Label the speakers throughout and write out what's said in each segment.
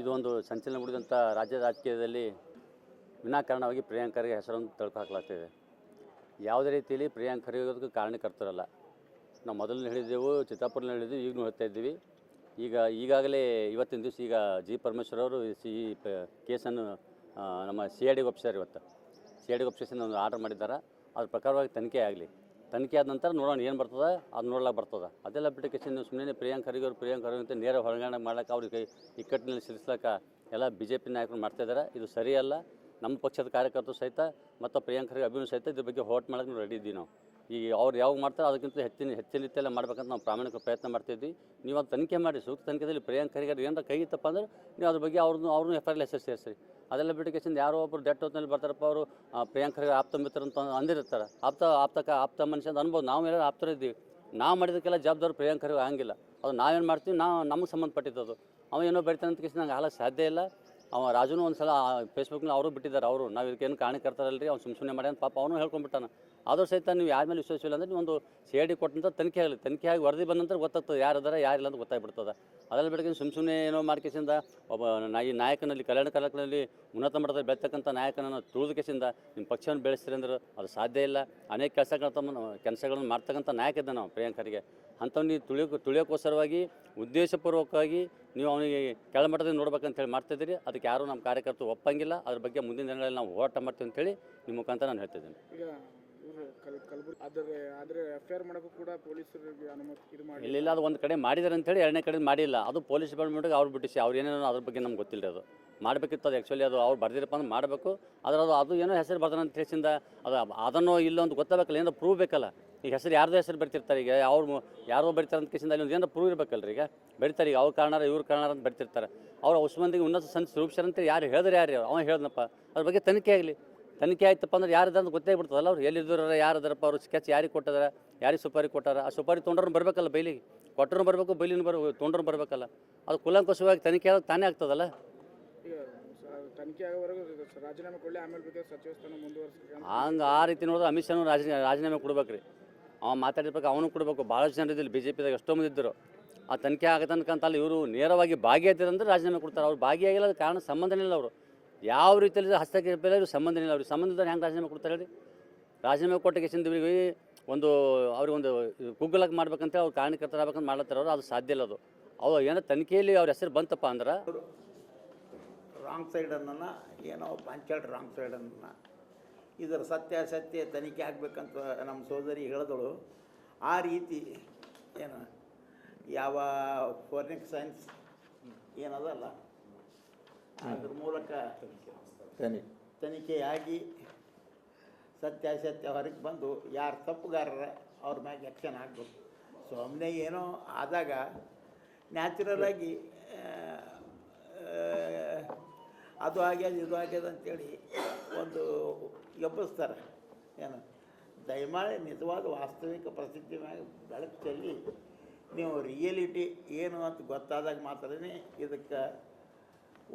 Speaker 1: ಇದು ಒಂದು ಸಂಚಲನ ಮೂಡಿದಂಥ ರಾಜ್ಯ ರಾಜಕೀಯದಲ್ಲಿ ವಿನಾಕಾರಣವಾಗಿ ಪ್ರಿಯಾಂಕರಿಗೆ ಹೆಸರನ್ನು ತಳ್ಕು ಹಾಕಲಾಗ್ತಿದೆ. ಯಾವುದೇ ರೀತಿಯಲ್ಲಿ ಪ್ರಿಯಾಂಕರಿಗೆ ಕಾರಣಕರ್ತರಲ್ಲ. ನಾವು ಮೊದಲು ಹೇಳಿದ್ದೆವು ಚಿತ್ತಾಪುರಲ್ಲಿ ಹೇಳಿದ್ದೆವು, ಈಗಲೂ ಹೇಳ್ತಾ ಇದ್ದೀವಿ. ಈಗ, ಈಗಾಗಲೇ ಇವತ್ತಿನ ದಿವಸ ಈಗ ಜಿ ಪರಮೇಶ್ವರ್ ಅವರು ಸಿ ಕೇಸನ್ನು ನಮ್ಮ ಸಿ ಐ ಡಿಗೆ ಒಪ್ಪಿಸ್ಯಾರ ಇವತ್ತು. ಸಿ ಐ ಡಿಗೆ ಒಪ್ಪಿಸಿ ಒಂದು ಆರ್ಡರ್ ಮಾಡಿದ್ದಾರೆ. ಅದ್ರ ಪ್ರಕಾರವಾಗಿ ತನಿಖೆ ಆಗಲಿ. ತನಿಖೆ ಆದ ನಂತರ ನೋಡೋಣ ಏನು ಬರ್ತದೆ, ಅದು ನೋಡ್ಲಾಕೆ ಬರ್ತದೆ. ಅದೆಲ್ಲ ಅಪ್ಲಿಕೇಶನ್ ನೀವು ಸುಮ್ಮನೆ ಪ್ರಿಯಾಂಕ್ ಖರ್ಗೆ ಅವ್ರು ಪ್ರಿಯಾಂಕ್ ಖರ್ಗೆ ಅಂತ ನೇರ ಹೊರಗಡೆ ಮಾಡೋಕೆ ಅವ್ರಿಗೆ ಇಕ್ಕಟ್ಟಿನಲ್ಲಿ ಸಿಲಿಸ್ಲಾಕ ಎಲ್ಲ ಬಿ ಜೆ ಪಿ ನಾಯಕರು ಮಾಡ್ತಾಯಿದ್ದಾರೆ ಇದು ಸರಿಯಲ್ಲ. ನಮ್ಮ ಪಕ್ಷದ ಕಾರ್ಯಕರ್ತರು ಸಹಿತ ಮತ್ತು ಪ್ರಿಯಾಂಕ್ ಖರ್ಗೆ ಅಭಿಮಾನಿ ಸಹಿತ ಇದ್ರ ಬಗ್ಗೆ ಹೋಟ್ ಮಾಡೋಕೆ ರೆಡಿ ಇದ್ದೀವಿ ನಾವು. ಈಗ ಅವ್ರು ಯಾವಾಗ ಮಾಡ್ತಾರೆ ಅದಕ್ಕಿಂತ ಹೆಚ್ಚಿನ ಹೆಚ್ಚಿನ ರೀತಿಯಲ್ಲ ಮಾಡ್ಬೇಕಂತ ನಾವು ಪ್ರಾಮಾಣಿಕ ಪ್ರಯತ್ನ ಮಾಡ್ತಿದ್ವಿ. ನೀವು ಅದು ತನಿಖೆ ಮಾಡಿ, ಸೂಕ್ತ ತನಿಖೆಯಲ್ಲಿ ಪ್ರಿಯಾಂಕ್ ಖರ್ಗೆ ಏನಾರ ಕೈ ಇತ್ತಪ್ಪ ಅಂದ್ರೆ ನೀವು ಅದ್ರ ಬಗ್ಗೆ ಅವ್ರದ್ದು ಅವ್ರನ್ನೂ ಎಫ್ ಐ ಆರ್ ಹೆಸರು ಸೇರಿಸ್ರಿ. ಅದೆಲ್ಲ ಬಿಟ್ಟಿಗೆಸಿಂದ ಯಾರೋ ಒಬ್ಬರು ಡೆಟ್ ಹೊತ್ತಿನಲ್ಲಿ ಬರ್ತಾರಪ್ಪ ಅವರು ಪ್ರಿಯಾಂಕ್ ಖರ್ಗೆ ಆಪ್ತ ಮಿತ್ರ ಅಂತ ಅಂದಿರ್ತಾರೆ. ಆಪ್ತ ಆಪ್ತಕ ಆಪ್ತ ಮನುಷ್ಯ ಅಂತ ಅನ್ಬೋದು. ನಾವು ಏನಾದ್ರು ಆಪ್ತರ ಇದ್ದೀವಿ. ನಾವು ಮಾಡಿದಕ್ಕೆಲ್ಲ ಜವಾಬ್ದಾರಿ ಪ್ರಿಯಾಂಕ್ ಖರ್ಗೆ ಅದು ನಾವೇನು ಮಾಡ್ತೀವಿ? ನಾವು ನಮಗೆ ಸಂಬಂಧಪಟ್ಟಿದ್ದು ಅವ ಏನೋ ಬರಿತಾನೆ ಅಂತ ನಂಗೆ ಹಾಲಕ್ಕೆ ಸಾಧ್ಯ ಇಲ್ಲ. ಅವ ರಾಜುನು ಒಂದು ಸಲ ಫೇಸ್ಬುಕ್ನಲ್ಲಿ ಅವರು ಬಿಟ್ಟಿದ್ದಾರೆ, ಅವರು. ನಾವು ಇದಕ್ಕೇನು ಕಾರಣಕರ್ತಾರಲ್ರಿ? ಅವ್ನು ಸುಮ್ಮ ಸುಮ್ಮನೆ ಮಾಡ್ಯಾನ ಪಾಪ ಅವನು ಹೇಳ್ಕೊಂಡ್ಬಿಟ್ಟಾನ. ಆದರೂ ಸಹಿತ ನೀವು ಯಾರ ಮೇಲೆ ವಿಶ್ವಾಸವಿಲ್ಲ ಅಂದರೆ ನೀವು ಒಂದು ಸಿ ಐ ಡಿ ಕೊಟ್ಟಂತ ತನಿಖೆ ಆಗಲಿ. ತನಿಖೆ ಆಗಿ ವರದಿ ಬಂದ ನಂತರ ಗೊತ್ತಾಗ್ತದೆ ಯಾರು ಅದಾರ ಯಾರಿಲ್ಲ ಅಂತ ಗೊತ್ತಾಗ್ಬಿಡ್ತದೆ. ಅದರಲ್ಲಿ ಬೆಳಗ್ಗೆ ಸುಮ್ಮ ಸುಮ್ಮನೆ ಏನೋ ಮಾಡ್ಕೇಸಿಂದ ಒಬ್ಬ ನಾ ಈ ನಾಯಕನಲ್ಲಿ, ಕಲ್ಯಾಣ ಕಲಕನಲ್ಲಿ ಉನ್ನತ ಮಟ್ಟದಲ್ಲಿ ಬೆಳೆತಕ್ಕಂಥ ನಾಯಕನನ್ನು ತುಳಿದು ಕೇಸಿಂದ ನಿಮ್ಮ ಪಕ್ಷವನ್ನು ಬೆಳೆಸ್ತೀರಿ ಅಂದ್ರೆ ಅದು ಸಾಧ್ಯ ಇಲ್ಲ. ಅನೇಕ ಕೆಲಸಗಳ ತಮ್ಮ ಕೆಲಸಗಳನ್ನು ಮಾಡ್ತಕ್ಕಂಥ ನಾಯಕ ಇದ್ದ ನಾವು ಪ್ರಿಯಾಂಕರಿಗೆ. ಅಂಥವ್ನು ನೀವು ತುಳಿಯೋಕೆ ತುಳಿಯೋಕ್ಕೋಸ್ಕರವಾಗಿ ಉದ್ದೇಶಪೂರ್ವಕವಾಗಿ ನೀವು ಅವನಿಗೆ ಕೆಳಮಟ್ಟದಲ್ಲಿ ನೋಡ್ಬೇಕಂತ ಹೇಳಿ ಮಾಡ್ತಿದ್ದೀರಿ ಅದಕ್ಕೆ ಯಾರೂ ನಮ್ಮ ಕಾರ್ಯಕರ್ತರು ಒಪ್ಪಂಗಿಲ್ಲ. ಅದ್ರ ಬಗ್ಗೆ ಮುಂದಿನ ದಿನಗಳಲ್ಲಿ ನಾವು ಹೋರಾಟ ಮಾಡ್ತೀವಿ ಅಂತೇಳಿ ನಿಮ್ಮ ಮುಖಾಂತರ ನಾನು ಹೇಳ್ತಿದ್ದೀನಿ.
Speaker 2: ಈಗ ಇವರು ಕಲ್ ಕಲಬುರ್ಗಿ ಆದರೆ ಆದರೆ ಎಫ್ ಐ ಆರ್ ಮಾಡೋಕ್ಕೂ ಕೂಡ ಪೊಲೀಸರಿಗೆ ಅನುಮತಿ ಇದು ಮಾಡಿ
Speaker 1: ಇಲ್ಲ ಇಲ್ಲ ಅದು ಒಂದು ಕಡೆ ಮಾಡಿದ್ದಾರೆ ಅಂತೇಳಿ ಎರಡನೇ ಕಡೆ ಮಾಡಿಲ್ಲ. ಅದು ಪೊಲೀಸ್ ಡಿಪಾರ್ಟ್ಮೆಂಟ್ಗೆ ಅವ್ರು ಬಿಟ್ಟಿಸಿ ಅವ್ರು ಏನೇನೋ ಅದ್ರ ಬಗ್ಗೆ ನಮ್ಗೆ ಗೊತ್ತಿಲ್ಲ ಅದು. ಮಾಡಬೇಕಿತ್ತು ಅದು ಆ್ಯಕ್ಚುಲಿ ಅದು ಅವ್ರು ಬರ್ದಿರಪ್ಪ ಅಂದ್ರೆ ಮಾಡಬೇಕು. ಆದ್ರೆ ಅದು ಅದು ಏನೋ ಹೆಸರು ಬರ್ತಾನೆ ಅಂತ ತಿಳಿಸಿಂದ ಅದು ಅದನ್ನೋ ಇಲ್ಲೋ ಅಂತ ಗೊತ್ತಾಗಬೇಕಲ್ಲ ಏನೋ ಪ್ರೂವ್ ಬೇಕಲ್ಲ. ಈಗ ಹೆಸರು ಯಾರ್ದೋ ಹೆಸರು ಬರ್ತಿರ್ತಾರೆ. ಈಗ ಅವ್ರು ಯಾರೋ ಬರ್ತಾರೆ ಅಂತ ಕೇಸಿಂದ ಅಲ್ಲಿ ಒಂದು ಏನೋ ಪ್ರೂವ್ ಇರಬೇಕಲ್ರಿ ಈಗ. ಬರೀತಾರೆ ಈಗ ಅವ್ರ ಕಾರಣ ಇವ್ರ ಕಾರಣಾರ ಅಂತ ಬರ್ತಿರ್ತಾರೆ. ಅವ್ರು ಉಸ್ಮಂದಿಗೆ ಉನ್ನತ ಸಂಸ್ ರೂಪಿಸ್ಯಾರ ಅಂತ ಯಾರು ಹೇಳಿದ್ರೆ ಯಾರು? ಅವ ಹೇಳ್ದನಪ್ಪ. ಅದ್ರ ಬಗ್ಗೆ ತನಿಖೆ ಆಗಲಿ. ತನಿಖೆ ಆಯ್ತಪ್ಪ ಅಂದ್ರೆ ಯಾರಿದ್ದಾರೆ ಅಂತ ಗೊತ್ತೇ ಬಿಡ್ತದಲ್ಲ ಅವ್ರು ಎಲ್ಲಿದ್ದಾರ ಯಾರು ಅದಾರಪ್ಪ ಅವ್ರು? ಸ್ಕೆಚ್ ಯಾರಿಗೆ ಕೊಟ್ಟದರ? ಯಾರಿಗೆ ಸುಪಾರಿ ಕೊಟ್ಟಾರ? ಆ ಸುಪಾರಿ ತೊಗೊಂಡ್ರು ಬರಬೇಕಲ್ಲ ಬೈಲಿಗೆ. ಕೊಟ್ಟರು ಬರಬೇಕು ಬೈಲಿನ ಬರ ತೊಂಡ್ರು ಬರಬೇಕಲ್ಲ. ಅದು ಕುಲಂಕುಶವಾಗಿ ತನಿಖೆ ಆದಾಗ ತಾನೇ ಆಗ್ತದಲ್ಲ? ಹಂಗೆ ಆ ರೀತಿ ನೋಡಿದ್ರೆ ಅಮಿತ್ ಶಾ ರಾಜ ರಾಜೀನಾಮೆ ಕೊಡ್ಬೇಕು ರೀ ಅವ ಮಾತಾಡಿರ್ಬೇಕು ಅವನು ಕೊಡಬೇಕು. ಭಾಳಷ್ಟು ಜನ ಇದ್ದಿಲ್ಲ. ಬಿ ಜೆ ಪಿದಾಗ ಎಷ್ಟೋ ಮಂದಿ ಇದ್ದರು. ಆ ತನಿಖೆ ಆಗತನಕಂತ ಅಲ್ಲಿ, ಇವರು ನೇರವಾಗಿ ಭಾಗಿಯಾಗ್ತಿರಂದ್ರೆ ರಾಜೀನಾಮೆ ಕೊಡ್ತಾರೆ. ಅವ್ರು ಭಾಗಿಯಾಗಿಲ್ಲ ಅದು ಕಾರಣ ಸಂಬಂಧನೇ ಇಲ್ಲ ಅವರು. ಯಾವ ರೀತಿಯಲ್ಲಿ ಹಸ್ತಕ್ಷೇಪ ಇಲ್ಲ ಇವ್ರು ಸಂಬಂಧ ಇಲ್ಲ. ಅವ್ರಿಗೆ ಸಂಬಂಧ ಇದ್ದಾರೆ ಹೆಂಗೆ ರಾಜೀನಾಮೆ ಕೊಡ್ತಾರೆ ಹೇಳಿ? ರಾಜೀನಾಮೆ ಕೊಟ್ಟಿಗೆ ಕೇಸಿಂದ ಇವರಿಗೆ ಒಂದು ಅವ್ರಿಗೊಂದು ಗುಗ್ಗಲಕ್ಕೆ ಮಾಡ್ಬೇಕಂತ ಅವ್ರು ಕಾರಣಕರ್ತರ ಆಗಬೇಕಂತ ಮಾಡ್ಲತ್ತಾರ ಅವರು. ಅದು ಸಾಧ್ಯ ಇಲ್ಲ ಅದು. ಅವು ಏನೋ ತನಿಖೆಯಲ್ಲಿ ಅವ್ರ ಹೆಸರು ಬಂತಪ್ಪ ಅಂದ್ರೆ
Speaker 3: ರಾಂಗ್ ಸೈಡ್ ಅನ್ನೋ ಏನೋ ಪಂಚಾಯತ್ ರಾಂಗ್ ಸೈಡ್ ಸೈಡನ್ನು ಇದರ ಸತ್ಯಾಸತ್ಯ ತನಿಖೆ ಆಗಬೇಕಂತ ನಮ್ಮ ಸೋದರಿ ಹೇಳಿದಳು. ಆ ರೀತಿ ಏನು ಯಾವ ಫೋರ್ನಿಕ್ ಸೈನ್ಸ್ ಏನದಲ್ಲ. ಅದ್ರ ಮೂಲಕ ತನಿಖೆಯಾಗಿ ಸತ್ಯಾಸತ್ಯ ಹೊರಗೆ ಬಂದು ಯಾರು ತಪ್ಪುಗಾರರ ಅವ್ರ ಮ್ಯಾಗೆ ಆ್ಯಕ್ಷನ್ ಆಗಬೇಕು. ಸುಮ್ಮನೆ ಏನೋ ಆದಾಗ ನ್ಯಾಚುರಲಾಗಿ ಅದು ಆಗ್ಯದ, ಇದು ಆಗ್ಯದ ಅಂತೇಳಿ ಒಂದು ಎಬ್ಬಿಸ್ತಾರೆ. ಏನು? ದಯಮಾಡಿ ನಿಜವಾದ ವಾಸ್ತವಿಕ ಪರಿಸ್ಥಿತಿ ಮ್ಯಾಗ ಬೆಳಕು ಚೆಲ್ಲಿ ನೀವು ರಿಯಲಿಟಿ ಏನು ಅಂತ ಗೊತ್ತಾದಾಗ ಮಾತ್ರನೇ ಇದಕ್ಕೆ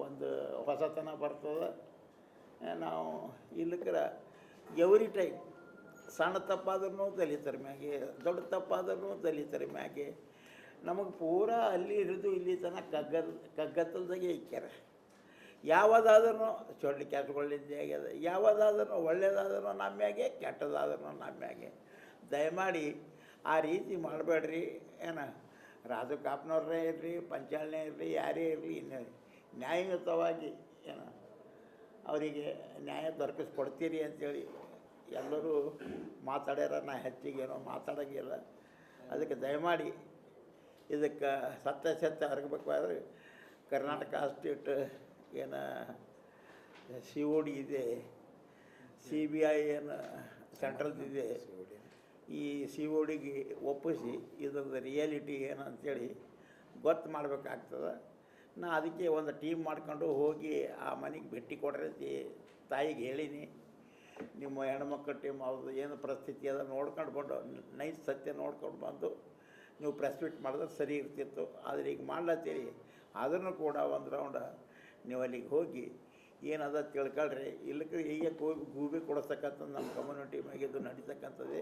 Speaker 3: ಒಂದು ಹೊಸತನ ಬರ್ತದೆ. ನಾವು ಇಲ್ಲಕ್ರ ಎವ್ರಿ ಟೈಮ್ ಸಣ್ಣ ತಪ್ಪಾದ್ರೂ ದಲಿತರ ಮ್ಯಾಗೆ, ದೊಡ್ಡ ತಪ್ಪಾದ್ರೂ ದಲಿತರ ಮ್ಯಾಗೆ ನಮಗೆ ಪೂರಾ ಅಲ್ಲಿ ಹಿಡಿದು ಇಲ್ಲಿ ತನಕ ಕಗ್ಗದ ಕಗ್ಗತ್ತಲ್ದಾಗೆ ಇಕ್ಕ್ಯಾರ ಯಾವುದಾದ್ರೂ ಚೊಳ್ಳಿ ಕೆಟ್ಟಗಳಿದ್ದೇ ಆಗ್ಯದ. ಯಾವುದಾದ್ರೂ ಒಳ್ಳೆಯದಾದ್ರೂ ನಮ್ಮ ಮ್ಯಾಗೆ, ಕೆಟ್ಟದಾದ್ರೂ ನಮ್ಮ ಮ್ಯಾಗೆ. ದಯಮಾಡಿ ಆ ರೀತಿ ಮಾಡಬೇಡ್ರಿ. ಏನ ರಾಜು ಕಾಪ್ನವ್ರೇ ಇರಲಿ ಪಂಚಾಳನೇ ಇರಲಿ, ಯಾರೇ ಇರಲಿ, ಇನ್ನು ನ್ಯಾಯಯುತವಾಗಿ ಏನು, ಅವರಿಗೆ ನ್ಯಾಯ ದೊರಕಿಸ್ಕೊಡ್ತೀರಿ ಅಂತೇಳಿ ಎಲ್ಲರೂ ಮಾತಾಡ್ಯಾರ. ನಾ ಹೆಚ್ಚಿಗೇನೋ ಮಾತಾಡೋಂಗಿಲ್ಲ. ಅದಕ್ಕೆ ದಯಮಾಡಿ ಇದಕ್ಕೆ ಸತ್ಯ ಸತ್ಯ ಹರಗಬೇಕಾದ್ರೆ ಕರ್ನಾಟಕ ಸ್ಟೇಟ್ ಏನು ಸಿ ಒ ಡಿ ಇದೆ ಸಿ ಬಿ ಐ ಏನು ಸೆಂಟ್ರಲ್ದಿದೆ ಈ ಸಿ ಒ ಡಿಗೆ ಒಪ್ಪಿಸಿ, ಇದ್ರದ್ದು ರಿಯಾಲಿಟಿ ಏನು ಅಂತೇಳಿ ಗೊತ್ತು ಮಾಡಬೇಕಾಗ್ತದೆ. ನಾ ಅದಕ್ಕೆ ಒಂದು ಟೀಮ್ ಮಾಡ್ಕೊಂಡು ಹೋಗಿ ಆ ಮನೆಗೆ ಭೇಟಿ ಕೊಡ್ರಿ ತಾಯಿಗೆ ಹೇಳೀನಿ. ನಿಮ್ಮ ಹೆಣ್ಮಕ್ಳ ಟೀಮ್ ಅವ್ರದ್ದು ಏನು ಪರಿಸ್ಥಿತಿ ಅದ ನೋಡ್ಕೊಂಡು ಬಂದು ನೈಸ್ ಸತ್ಯ ನೋಡ್ಕೊಂಡು ಬಂದು, ನೀವು ಪ್ರೆಸ್ ಮೀಟ್ ಮಾಡಿದ್ರೆ ಸರಿ ಇರ್ತಿತ್ತು. ಆದರೆ ಈಗ ಮಾಡ್ಲತ್ತೀರಿ. ಅದನ್ನು ಕೂಡ ಒಂದು ರೌಂಡ ನೀವು ಅಲ್ಲಿಗೆ ಹೋಗಿ ಏನದ ತಿಳ್ಕೊಳ್ರಿ. ಇಲ್ಲಕ್ಕೆ ಹೀಗೆ ಗೂಬಿ ಕೊಡಿಸ್ತಕ್ಕಂಥದ್ದು ನಮ್ಮ ಕಮ್ಯುನಿಟಿ ಮ್ಯಾಗೆ ಇದು ನಡೀತಕ್ಕಂಥದ್ದೇ.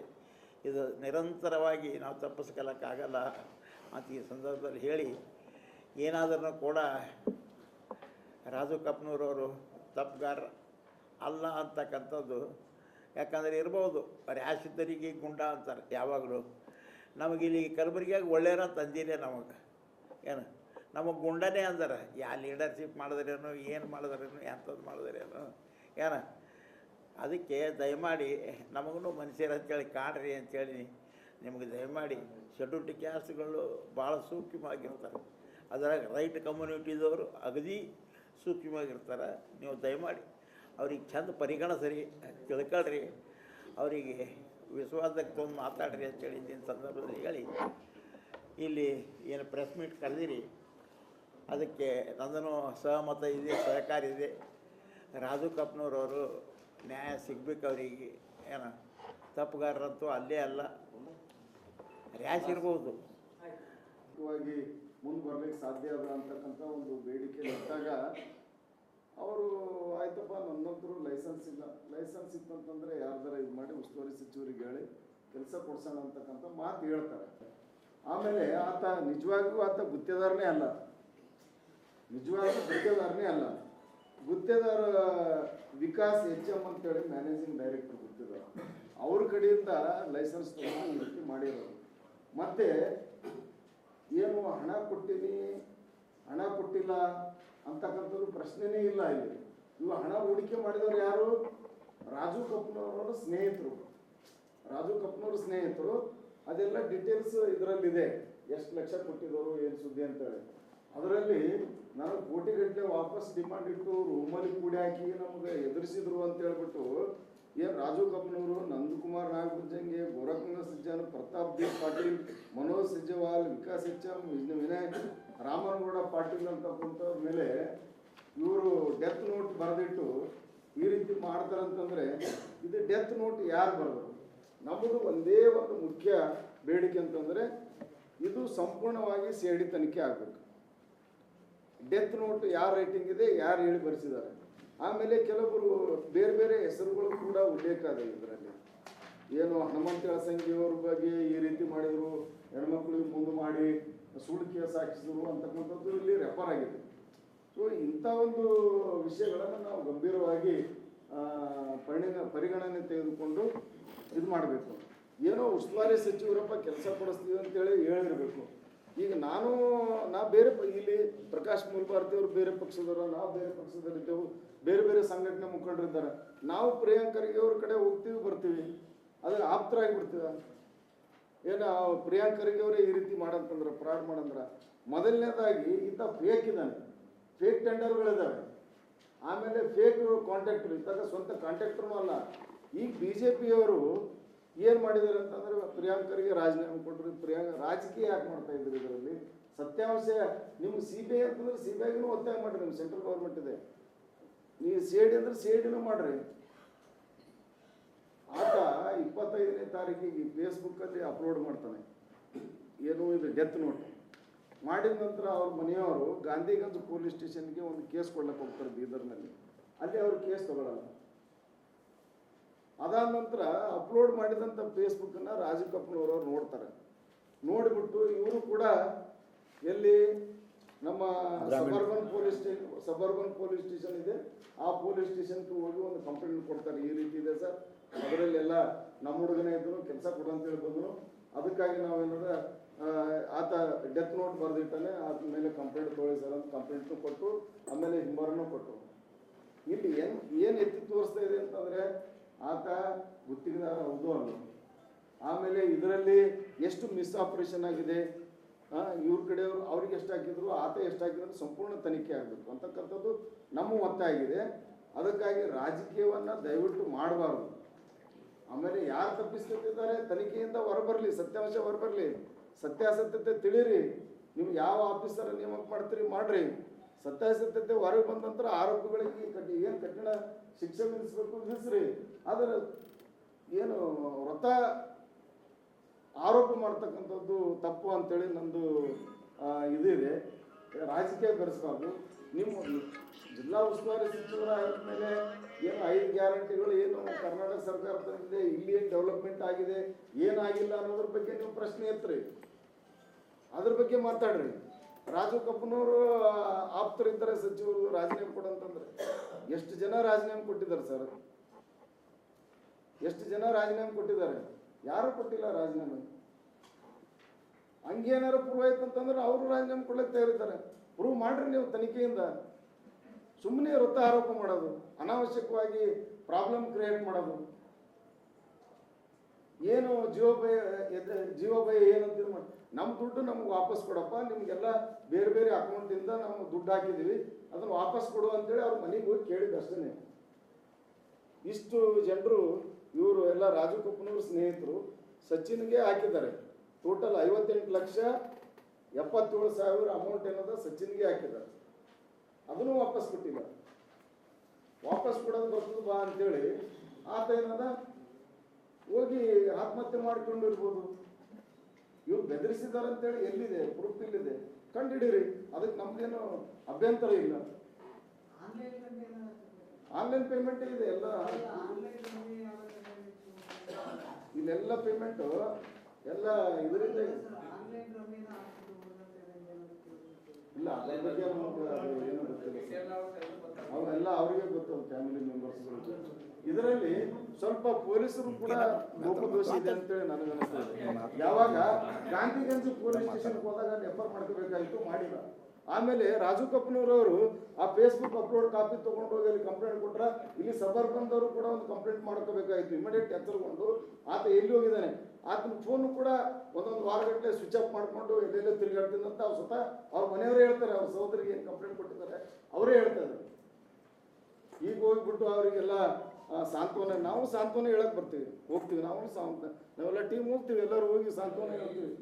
Speaker 3: ಇದು ನಿರಂತರವಾಗಿ ನಾವು ತಪ್ಪಿಸ್ಕೊಳ್ಳೋಕ್ಕಾಗಲ್ಲ ಅಂತ ಈ ಸಂದರ್ಭದಲ್ಲಿ ಹೇಳಿ, ಏನಾದ್ರೂ ಕೂಡ ರಾಜು ಕಪ್ನೂರವರು ತಪ್ಪುಗಾರ ಅಲ್ಲ ಅಂತಕ್ಕಂಥದ್ದು. ಯಾಕಂದರೆ ಇರ್ಬೋದು ರ್ಯಾಶಿದ್ದರಿಗೆ ಗುಂಡ ಅಂತಾರೆ ಯಾವಾಗಲೂ. ನಮಗಿಲ್ಲಿ ಕಲಬುರಗಿಯಾಗ ಒಳ್ಳೆಯರ ತಂದಿಲ್ಲ ನಮಗೆ. ಏನು? ನಮಗೆ ಗುಂಡನೇ ಅಂದಾರ, ಯಾ ಲೀಡರ್ಶಿಪ್ ಮಾಡಿದ್ರೇನು, ಏನು ಮಾಡಿದ್ರೇನು, ಎಂಥದ್ದು ಮಾಡಿದ್ರೇನು? ಏನ? ಅದಕ್ಕೆ ದಯಮಾಡಿ, ನಮಗೂ ಮನುಷ್ಯರು ಅಂತೇಳಿ ಕಾಡ್ರಿ ಅಂತೇಳಿ ನಿಮಗೆ ದಯಮಾಡಿ ಶೆಡ್ಯೂಲ್ಡ್ ಕ್ಯಾಸ್ಟ್ಗಳು ಭಾಳ ಸೂಕ್ಷ್ಮವಾಗಿರ್ತಾರೆ. ಅದರಾಗ ರೈಟ್ ಕಮ್ಯುನಿಟಿದವರು ಅಗದಿ ಸೂಕ್ಷ್ಮವಾಗಿರ್ತಾರೆ. ನೀವು ದಯಮಾಡಿ, ಅವ್ರಿಗೆ ಚೆಂದ ಪರಿಗಣಿಸ್ರಿ, ತಿಳ್ಕೊಳ್ರಿ, ಅವರಿಗೆ ವಿಶ್ವಾಸಕ್ಕೆ ತೊಗೊಂಡು ಮಾತಾಡ್ರಿ ಅಂತೇಳಿ ಇಂದಿನ ಸಂದರ್ಭದಲ್ಲಿ ಹೇಳಿ, ಇಲ್ಲಿ ಏನು ಪ್ರೆಸ್ ಮೀಟ್ ಕರೆದಿರಿ ಅದಕ್ಕೆ ನಂದನು ಸಹಮತ ಇದೆ, ಸಹಕಾರ ಇದೆ. ರಾಜು ಕಪ್ನೂರವರು ನ್ಯಾಯ ಸಿಗ್ಬೇಕು ಅವರಿಗೆ ಏನ, ತಪ್ಪುಗಾರರಂತೂ ಅಲ್ಲೇ ಅಲ್ಲ. ರ್ಯಾಶ್ ಇರ್ಬೋದು.
Speaker 4: ಮುಂದೆ ಬರ್ಲಿಕ್ಕೆ ಸಾಧ್ಯ ಅದ ಅಂತಕ್ಕಂಥ ಒಂದು ಬೇಡಿಕೆ ಇದ್ದಾಗ ಅವರು, ಆಯ್ತಪ್ಪ, ನನ್ನಂತರೂ ಲೈಸೆನ್ಸ್ ಇಲ್ಲ. ಲೈಸೆನ್ಸ್ ಇತ್ತಂತಂದ್ರೆ ಯಾರ್ದಾರ ಇದು ಮಾಡಿ ಉಸ್ತುವಾರಿ ಸಚಿವರಿಗೆ ಹೇಳಿ ಕೆಲಸ ಕೊಡ್ಸೋಣ ಅಂತಕ್ಕಂಥ ಮಾತು ಹೇಳ್ತಾರೆ. ಆಮೇಲೆ ಆತ ನಿಜವಾಗಿಯೂ ಆತ ಗುತ್ತೇದಾರನೇ ಅಲ್ಲ. ನಿಜವಾಗ್ಲೂ ಗುತ್ತೇದಾರನೇ ಅಲ್ಲ. ಗುತ್ತೇದಾರ ವಿಕಾಸ್ ಎಚ್ ಎಂ ಅಂತೇಳಿ ಮ್ಯಾನೇಜಿಂಗ್ ಡೈರೆಕ್ಟರ್ ಗುತ್ತೇದಾರ. ಅವ್ರ ಕಡೆಯಿಂದ ಲೈಸೆನ್ಸ್ ತಗೊಂಡು ರೀತಿ ಮಾಡಿರೋದು ಮತ್ತೆ ಏನು ಹಣ ಕೊಟ್ಟಿನಿ, ಹಣ ಕೊಟ್ಟಿಲ್ಲ ಅಂತಕ್ಕಂಥದ್ದು ಪ್ರಶ್ನೆನೇ ಇಲ್ಲ ಇಲ್ಲಿ. ಇವು ಹಣ ಹೂಡಿಕೆ ಮಾಡಿದವರು ಯಾರು? ರಾಜು ಕಪ್ನವರವರು ಸ್ನೇಹಿತರು. ರಾಜು ಕಪ್ನವ್ರ ಸ್ನೇಹಿತರು. ಅದೆಲ್ಲ ಡೀಟೇಲ್ಸ್ ಇದರಲ್ಲಿದೆ. ಎಷ್ಟು ಲಕ್ಷ ಕೊಟ್ಟಿದ್ದವರು ಏನು ಸುದ್ದಿ ಅಂತೇಳಿ. ಅದರಲ್ಲಿ ನಾನು ಕೋಟಿಗಟ್ಟಲೆ ವಾಪಸ್ ಡಿಮಾಂಡ್ ಇಟ್ಟು ರೂಮಲ್ಲಿ ಕೂಡಿ ಹಾಕಿ ನಮಗೆ ಎದುರಿಸಿದ್ರು ಅಂತ ಹೇಳ್ಬಿಟ್ಟು ಏನು ರಾಜು ಕಪ್ನವರು ನಂದಕುಮಾರ್ ನಾಗಭುಜಂಗೆ ಗೋರಖಂಗ ಸಜ್ಜನ್ ಪ್ರತಾಪ್ ದೀಪ್ ಪಾಟೀಲ್, ಮನೋಜ್ ಸಜ್ಜವಾಲ್ ವಿಕಾಸ್ ಎಚ್ ವಿನಾಯಕ್ ವಿನಯ್, ರಾಮನಗೌಡ ಪಾಟೀಲ್ ಅಂತಕ್ಕಂಥವ್ರ ಮೇಲೆ ಇವರು ಡೆತ್ ನೋಟ್ ಬರೆದಿಟ್ಟು ಈ ರೀತಿ ಮಾಡ್ತಾರಂತಂದರೆ ಇದು ಡೆತ್ ನೋಟ್ ಯಾರು ಬರೆದ್ರು ನಮ್ಮದು ಒಂದೇ ಒಂದು ಮುಖ್ಯ ಬೇಡಿಕೆ ಅಂತಂದ್ರೆ ಇದು ಸಂಪೂರ್ಣವಾಗಿ ಸೇಡಿ ತನಿಖೆ ಆಗಬೇಕು. ಡೆತ್ ನೋಟ್ ಯಾರ ರೈಟಿಂಗ್ ಇದೆ, ಯಾರು ಹೇಳಿ ಬರೆಸಿದ್ದಾರೆ. ಆಮೇಲೆ ಕೆಲವರು ಬೇರೆ ಬೇರೆ ಹೆಸರುಗಳು ಕೂಡ ಉಲ್ಲೇಖ ಇದೆ ಇದರಲ್ಲಿ. ಏನು ಹನುಮಂತ ಸಂಘಿಯವ್ರ ಬಗ್ಗೆ ಈ ರೀತಿ ಮಾಡಿದ್ರು, ಹೆಣ್ಮಕ್ಳಿಗೆ ಮುಂದೆ ಮಾಡಿ, ಸುಳ್ಳು ಕೇಸ್ ಹಾಕಿಸಿದ್ರು ಅಂತಕ್ಕಂಥದ್ದು ಇಲ್ಲಿ ರೆಫರ್ ಆಗಿದೆ. ಸೊ ಇಂಥ ಒಂದು ವಿಷಯಗಳನ್ನು ನಾವು ಗಂಭೀರವಾಗಿ ಪರಿಣ, ಪರಿಗಣನೆ ತೆಗೆದುಕೊಂಡು ಇದು ಮಾಡಬೇಕು ಏನೋ ಉಸ್ತುವಾರಿ ಸಚಿವರಪ್ಪ ಕೆಲಸ ಕೊಡಿಸ್ತೀವಿ ಅಂತೇಳಿ ಹೇಳಿರ್ಬೇಕು. ಈಗ ನಾನು, ನಾ ಬೇರೆ ಇಲ್ಲಿ ಪ್ರಕಾಶ್ ಅವರು ಬೇರೆ ಪಕ್ಷದವರು, ನಾವು ಬೇರೆ ಪಕ್ಷದಲ್ಲಿದ್ದೆವು ಬೇರೆ ಬೇರೆ ಸಂಘಟನೆ ಮುಖಂಡರಿದ್ದಾರೆ ನಾವು ಪ್ರಿಯಾಂಕರಿಗೆ ಅವ್ರ ಕಡೆ ಹೋಗ್ತೀವಿ, ಬರ್ತೀವಿ. ಅದ್ರ ಆಪ್ತರಾಗಿ ಏನು ಪ್ರಿಯಾಂಕ ಖರ್ಗೆ ಅವರೇ ಈ ರೀತಿ ಮಾಡಂತಂದ್ರೆ, ಫ್ರಾಡ್ ಮಾಡಂದ್ರೆ? ಮೊದಲನೇದಾಗಿ ಇಂಥ ಫೇಕ್ ಇದ್ದಾನೆ. ಫೇಕ್ ಟೆಂಡರ್ಗಳಿದ್ದಾವೆ ಆಮೇಲೆ ಫೇಕ್ ಕಾಂಟ್ರಾಕ್ಟರ್ ಇದ್ದಾಗ ಸ್ವಂತ ಕಾಂಟ್ಯಾಕ್ಟ್ರೂ ಅಲ್ಲ. ಈಗ ಬಿ ಜೆ ಪಿಯವರು ಏನು ಮಾಡಿದ್ದಾರೆ ಅಂತಂದ್ರೆ ಪ್ರಿಯಾಂಕರಿಗೆ ರಾಜೀನಾಮೆ ಕೊಟ್ಟರು ಪ್ರಿಯಾಂಕ ರಾಜಕೀಯ ಯಾಕೆ ಮಾಡ್ತಾ ಇದ್ರು ಇದರಲ್ಲಿ? ಸತ್ಯಾಂಶ ನಿಮ್ಮ ಸಿ ಬಿ ಐ ಅಂತಂದ್ರೆ ಸಿ ಬಿ ಐಗೂ ಒತ್ತಾಯ ಮಾಡ್ರಿ ನಿಮ್ಮ ಸೆಂಟ್ರಲ್ ಗೌರ್ಮೆಂಟ್ ಇದೆ. ನೀವು ಸಿ ಐ ಡಿ ಅಂದ್ರೆ ಸಿ ಐ ಡಿನೂ ಮಾಡ್ರಿ. ಆತ ಇಪ್ಪತ್ತೈದನೇ ತಾರೀಕಿಗೆ ಫೇಸ್ಬುಕ್ಕಲ್ಲಿ ಅಪ್ಲೋಡ್ ಮಾಡ್ತಾನೆ. ಏನು ಇದು ಡೆತ್ ನೋಟ್ ಮಾಡಿದ ನಂತರ ಅವ್ರ ಮನೆಯವರು ಗಾಂಧಿಗಂಜ್ ಪೊಲೀಸ್ ಸ್ಟೇಷನ್ಗೆ ಒಂದು ಕೇಸ್ ಕೊಡ್ಲಕ್ಕೆ ಹೋಗ್ತಾರೆ ಬೀದರ್ನಲ್ಲಿ. ಅಲ್ಲಿ ಅವರು ಕೇಸ್ ತಗೊಳ್ಳಲ್ಲ ಅದಾದ ನಂತರ ಅಪ್ಲೋಡ್ ಮಾಡಿದಂಥ ಫೇಸ್ಬುಕ್ಕನ್ನು ರಾಜೀವ್ ಕಪೂರ್ ಅವರು ನೋಡ್ತಾರೆ. ನೋಡಿಬಿಟ್ಟು ಇವರು ಕೂಡ ಎಲ್ಲಿ ನಮ್ಮ suburban police station suburban police station ಇದೆ. ಆ ಪೊಲೀಸ್ ಸ್ಟೇಷನ್ಗೆ ಹೋಗಿ ಒಂದು ಕಂಪ್ಲೇಂಟ್ ಕೊಡ್ತಾರೆ. ಈ ರೀತಿ ಇದೆ ಸರ್. ಅದರಲ್ಲೆಲ್ಲ ನಮ್ಮ ಹುಡುಗನೇ ಇದ್ರು ಕೆಲಸ ಕೊಡು ಅಂತ ಹೇಳಿ ಬಂದ್ರು ಅದಕ್ಕಾಗಿ ನಾವೇನಾದ್ರೆ ಆತ ಡೆತ್ ನೋಟ್ ಬರೆದಿಟ್ಟಾನೆ ಅದ ಮೇಲೆ ಕಂಪ್ಲೇಂಟ್ ತೊಗೊಳ್ಳಿ ಸರ್ ಅಂತ ಕಂಪ್ಲೇಂಟ್ನು ಕೊಟ್ಟು ಆಮೇಲೆ ಹಿಂಬರನ್ನು ಕೊಟ್ಟು ಇಲ್ಲಿ ಏನು ಏನು ಎತ್ತಿ ತೋರಿಸ್ತಾ ಇದೆ ಅಂತಂದ್ರೆ ಆತ ಗುತ್ತಿಗೆದಾರ ಹೌದು ಅಲ್ಲ. ಆಮೇಲೆ ಇದರಲ್ಲಿ ಎಷ್ಟು ಮಿಸ್ ಆಪರೇಷನ್ ಆಗಿದೆ? ಇವ್ರ ಕಡೆಯವರು ಅವ್ರಿಗೆ ಎಷ್ಟು ಹಾಕಿದ್ರು, ಆತ ಎಷ್ಟು ಹಾಕಿದ್ರು ಸಂಪೂರ್ಣ ತನಿಖೆ ಆಗಬೇಕು. ಅಂತಕ್ಕಂಥದ್ದು ನಮ್ಮ ಒತ್ತಾಗಿದೆ ಅದಕ್ಕಾಗಿ ರಾಜಕೀಯವನ್ನು ದಯವಿಟ್ಟು ಮಾಡಬಾರ್ದು. ಆಮೇಲೆ ಯಾರು ತಪ್ಪಿಸ್ತಿದ್ದಾರೆ ತನಿಖೆಯಿಂದ ಹೊರಬರಲಿ ಸತ್ಯಾಂಶ ಹೊರಬರಲಿ. ಸತ್ಯಾಸತ್ಯತೆ ತಿಳಿರಿ. ನೀವು ಯಾವ ಆಫೀಸರ್ ನೇಮಕ ಮಾಡ್ತೀರಿ, ಮಾಡ್ರಿ. ಸತ್ಯಾಸತ್ಯತೆ ಹೊರಗೆ ಬಂದ ನಂತರ ಆರೋಪಿಗಳಿಗೆ ಕಠಿ ಏನು ಕಠಿಣ ಶಿಕ್ಷೆ ವಿಧಿಸ್ಬೇಕು ವಿಧಿಸ್ರಿ ಆದರೆ ಏನು ವ್ರತ ಆರೋಪ ಮಾಡ್ತಕ್ಕಂಥದ್ದು ತಪ್ಪು ಅಂತೇಳಿ ನಂದು ಇದಿದೆ. ಇದು ಇದೆ ರಾಜಕೀಯ ಬೆರೆಸಬಾರ್ದು. ನಿಮ್ಮ ಜಿಲ್ಲಾ ಉಸ್ತುವಾರಿ ಸಚಿವರ ಮೇಲೆ ಏನು ಐದು ಗ್ಯಾರಂಟಿಗಳು ಏನು ಕರ್ನಾಟಕ ಸರ್ಕಾರ ತಂದಿದೆ ಇಲ್ಲಿ ಏನು ಡೆವಲಪ್ಮೆಂಟ್ ಆಗಿದೆ, ಏನಾಗಿಲ್ಲ ಅನ್ನೋದ್ರ ಬಗ್ಗೆ ನೀವು ಪ್ರಶ್ನೆ ಎತ್ತರಿ. ಅದ್ರ ಬಗ್ಗೆ ಮಾತಾಡ್ರಿ. ರಾಜು ಕಪ್ಪನವರು ಆಪ್ತರಿದ್ದಾರೆ ಸಚಿವರು ರಾಜೀನಾಮೆ ಕೊಡಂತಂದ್ರೆ ಎಷ್ಟು ಜನ ರಾಜೀನಾಮೆ ಕೊಟ್ಟಿದ್ದಾರೆ ಸರ್? ಎಷ್ಟು ಜನ ರಾಜೀನಾಮೆ ಕೊಟ್ಟಿದ್ದಾರೆ? ಯಾರು ಕೊಟ್ಟಿಲ್ಲ ರಾಜೀನಾಮೆ? ಹಂಗೇನಾರು ಪ್ರೂವ್ ಆಯ್ತು ಅಂತಂದ್ರೆ ಅವರು ರಾಜೀನಾಮೆ ಕೊಡ್ಲಿಕ್ಕೆ ತಯಾರಿದ್ದಾರೆ ಪ್ರೂವ್ ಮಾಡ್ರಿ ನೀವು ತನಿಖೆಯಿಂದ. ಸುಮ್ಮನೆ ವೃತ್ತ ಆರೋಪ ಮಾಡೋದು, ಅನಾವಶ್ಯಕವಾಗಿ ಪ್ರಾಬ್ಲಮ್ ಕ್ರಿಯೇಟ್ ಮಾಡೋದು. ಏನು ಜೀವೋಭಯ ಜೀವೋಭಯ ಏನಂತ ಮಾಡಿ ನಮ್ಮ ದುಡ್ಡು ನಮ್ಗೆ ವಾಪಸ್ ಕೊಡಪ್ಪ, ನಿಮಗೆಲ್ಲ ಬೇರೆ ಬೇರೆ ಅಕೌಂಟಿಂದ ನಾವು ದುಡ್ಡು ಹಾಕಿದ್ದೀವಿ ಅದನ್ನು ವಾಪಸ್ ಕೊಡು ಅಂತೇಳಿ ಅವ್ರ ಮನೆಗೆ ಹೋಗಿ ಕೇಳಿದ್ದು ಅಷ್ಟೇ ಇಷ್ಟು ಜನರು ಇವರು ಎಲ್ಲ ರಾಜು ಕುಪ್ಪನವ್ರ ಸ್ನೇಹಿತರು ಸಚಿನ್ಗೆ ಹಾಕಿದ್ದಾರೆ. ಟೋಟಲ್ ಐವತ್ತೆಂಟು ಲಕ್ಷ ಎಪ್ಪತ್ತೇಳು ಸಾವಿರ ಅಮೌಂಟ್ ಏನದ ಸಚಿನ್ಗೆ ಹಾಕಿದ್ದಾರೆ. ಅದನ್ನು ವಾಪಸ್ ಕೊಟ್ಟಿಲ್ಲ. ವಾಪಸ್ ಕೊಡೋದು ಬರ್ತದೆ ಬಾ ಅಂತೇಳಿ ಆತ ಏನದ, ಹೋಗಿ ಆತ್ಮಹತ್ಯೆ ಮಾಡ್ಕೊಂಡು ಇರ್ಬೋದು ಇವ್ರು ಬೆದರಿಸಿದ್ದಾರೆ ಅಂತೇಳಿ ಎಲ್ಲಿದೆ? ಪ್ರೂಫ್ ಇಲ್ಲಿದೆ. ಕಂಡುಹಿಡೀರಿ ಅದಕ್ಕೆ ನಮ್ದೇನು ಅಭ್ಯಂತರ ಇಲ್ಲ. ಆನ್ಲೈನ್ ಪೇಮೆಂಟ್ ಇದೆ ಎಲ್ಲ. ಇಲ್ಲೆಲ್ಲ ಪೇಮೆಂಟ್ ಎಲ್ಲ ಇದರಿಂದ ಇಲ್ಲ ಅದ್ರ ಬಗ್ಗೆ ಏನು ಗೊತ್ತಿಲ್ಲ. ಅವರೆಲ್ಲ ಅವರಿಗೆ ಗೊತ್ತು ಫ್ಯಾಮಿಲಿ ಮೆಂಬರ್ಸ್ ಇದರಲ್ಲಿ ಸ್ವಲ್ಪ ಪೊಲೀಸರು ಕೂಡ ಲೋಪದೋಷ ಇದೆ ಅಂತೇಳಿ ನನಗೆ ಅನಿಸ್ತದೆ. ಯಾವಾಗ ಗಾಂಧಿಗಂಜ್ ಪೊಲೀಸ್ ಸ್ಟೇಷನ್ಗೆ ಹೋದಾಗ ರೆಫರ್ ಮಾಡ್ಕೋಬೇಕಾಯ್ತು ಮಾಡಿಲ್ಲ. ಆಮೇಲೆ ರಾಜು ಕಪ್ನೂರವರು ಆ ಫೇಸ್ಬುಕ್ ಅಪ್ಲೋಡ್ ಕಾಪಿ ತಗೊಂಡು ಹೋಗಿ ಅಲ್ಲಿ ಕಂಪ್ಲೇಂಟ್ ಕೊಟ್ರ ಇಲ್ಲಿ ಸಬರ್ಬಂದವರು ಕೂಡ ಒಂದು ಕಂಪ್ಲೇಂಟ್ ಮಾಡ್ಕೋಬೇಕಾಯ್ತು. ಇಮಿಡಿಯೇಟ್ ಎಚ್ಚರ್ಕೊಂಡು ಆತ ಎಲ್ಲಿ ಹೋಗಿದ್ದಾನೆ? ಆತನ ಫೋನ್ ಕೂಡ ಒಂದೊಂದು ವಾರಗಟ್ಟಲೆ ಸ್ವಿಚ್ ಆಫ್ ಮಾಡಿಕೊಂಡು ಎಲ್ಲೆಲ್ಲೋ ತಿರುಗಾಡ್ತಿದ್ದಂತ ಅವ್ರು ಸ್ವತಃ ಅವ್ರ ಮನೆಯವರೇ ಹೇಳ್ತಾರೆ. ಅವ್ರ ಸಹೋದರಿಗೆ ಏನು ಕಂಪ್ಲೇಂಟ್ ಕೊಟ್ಟಿದ್ದಾರೆ ಅವರೇ ಹೇಳ್ತಾರೆ ಈಗ ಹೋಗ್ಬಿಟ್ಟು ಅವರಿಗೆಲ್ಲ ಸಾಂತ್ವನ, ನಾವು ಸಾಂತ್ವನ ಹೇಳಕ್ ಬರ್ತೀವಿ. ಹೋಗ್ತೀವಿ, ನಾವು ಸಾಂತ್ವನ. ನಾವೆಲ್ಲ ಟೀಮ್ ಹೋಗ್ತೀವಿ, ಎಲ್ಲರೂ ಹೋಗಿ ಸಾಂತ್ವನ ಹೇಳ್ತೀವಿ.